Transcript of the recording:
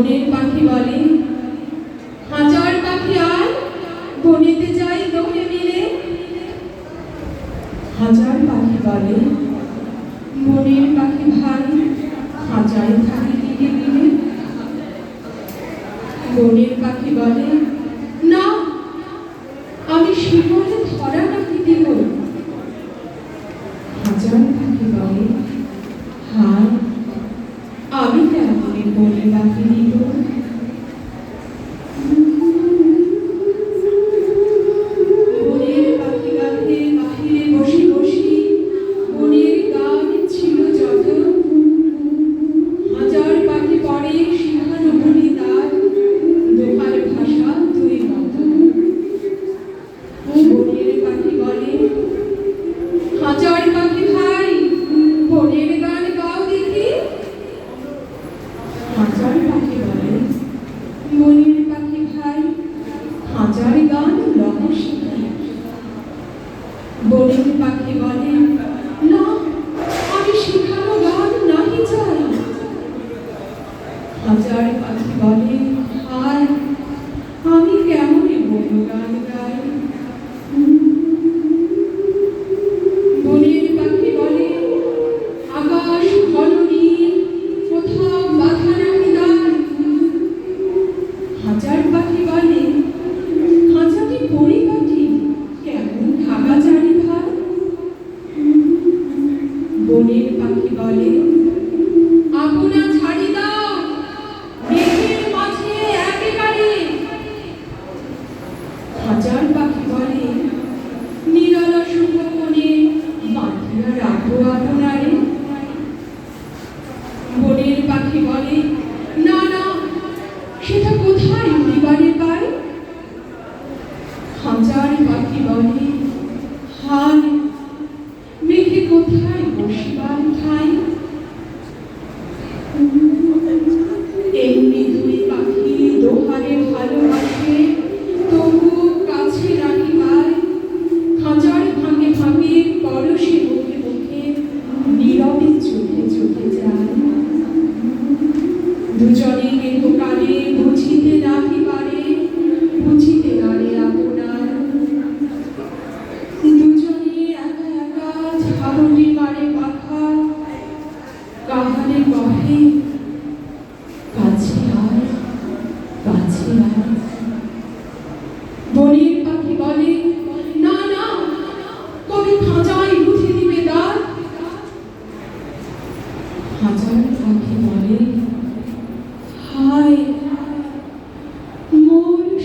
বনের পাখি বলে। হাজার পাখি আর বনেতে যাই দোহে মিলে। হাজার পাখি বলে মনের পাখি ভাই হাজার পাখি মিলে মিলে বনের পাখি বলে el Espíritu হাজারি গান লহসিকারি বনে পাখি বলে, না, আমি শিখানো গান নাহি চাই। হাজার পাখি বলে, আর আমি কেমন বলব গান গাই?